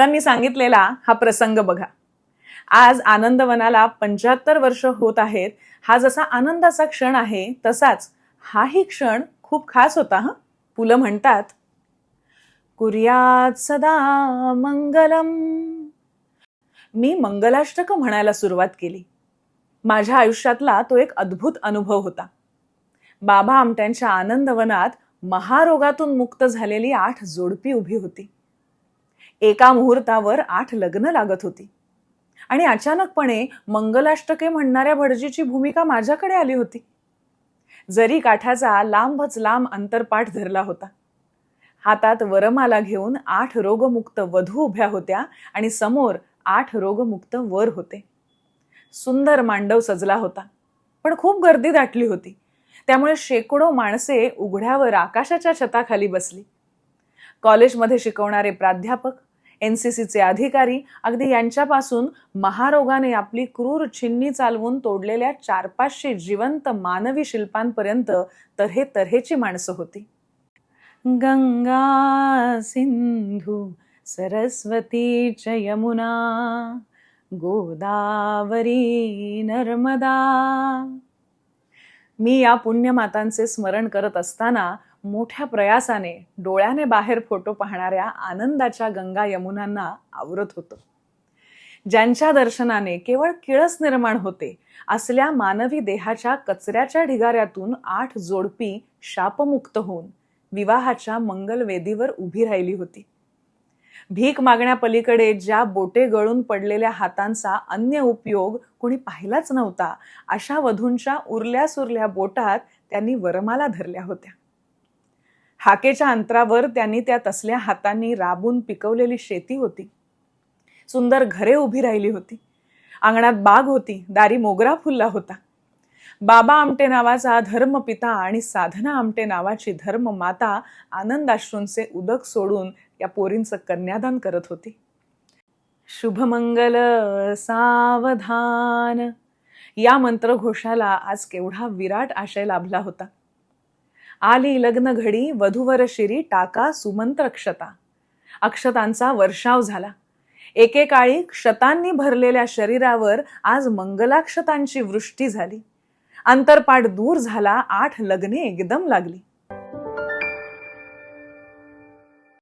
त्यांनी सांगितलेला हा प्रसंग बघा. आज आनंदवनाला पंच्याहत्तर वर्ष होत आहेत. हा जसा आनंदाचा क्षण आहे तसाच हाही क्षण खूप खास होता हा? पुलं म्हणतात कुर्यात सदा मंगलम. मी मंगलाष्टक म्हणायला सुरुवात केली. माझ्या आयुष्यातला तो एक अद्भुत अनुभव होता. बाबा आमट्यांच्या आनंदवनात महारोगातून मुक्त झालेली आठ जोडपी उभी होती. एका मुहूर्तावर आठ लग्न लागत होती. आणि अचानकपणे मंगलाष्टके म्हणणाऱ्या भटजीची भूमिका माझ्याकडे आली होती. जरी काठाचा लांबच लांब अंतरपाठ धरला होता. हातात वरमाला घेऊन आठ रोगमुक्त वधू उभ्या होत्या आणि समोर आठ रोगमुक्त वर होते. सुंदर मांडव सजला होता पण खूप गर्दी दाटली होती. त्यामुळे शेकडो माणसे उघड्यावर आकाशाच्या छताखाली बसली. कॉलेजमध्ये शिकवणारे प्राध्यापक एन सी सीचे अधिकारी अगदी यांच्यापासून महारोगाने आपली क्रूर छिन्नी चालवून तोडलेल्या चार पाचशे जिवंत मानवी शिल्पांपर्यंत तऱ्हे तऱ्हेची माणसं होती. गंगा सिंधू सरस्वती च यमुना गोदावरी नर्मदा. मी या पुण्यमातांचे स्मरण करत असताना मोठ्या प्रयासाने डोळ्याने बाहेर फोटो पाहणाऱ्या आनंदाच्या गंगा यमुनांना आवरत होतं. ज्यांच्या दर्शनाने केवळ किळस निर्माण होते असल्या मानवी देहाच्या कचऱ्याच्या ढिगाऱ्यातून आठ जोडपी शापमुक्त होऊन विवाहाच्या मंगलवेदीवर उभी राहिली होती. भीक मागण्यापलीकडे ज्या बोटे गळून पडलेल्या हातांचा अन्य उपयोग कोणी पाहिलाच नव्हता अशा वधूंच्या उरल्या सुरल्या बोटात त्यांनी वरमाला धरल्या होत्या. हाकेच्या अंतरावर त्यांनी त्या तसल्या हातांनी राबून पिकवलेली शेती होती. सुंदर घरे उभी राहिली होती. अंगणात बाग होती. दारी मोगरा फुलला होता. बाबा आमटे नावाचा धर्मपिता आणि साधना आमटे नावाची धर्ममाता आनंदाश्रूंचे उदक सोडून या पोरींचं कन्यादान करत होती. शुभमंगल सावधान. या मंत्रघोषाला आज केवढा विराट आशय लाभला होता. आली लग्न घडी वधूवर शिरी टाका सुमंत्र क्षता. अक्षतांचा वर्षाव झाला. एकेकाळी क्षतांनी भरलेल्या शरीरावर आज मंगलाक्षतांची वृष्टी झाली. अंतरपाठ दूर झाला आठ लग्ने एकदम लागली.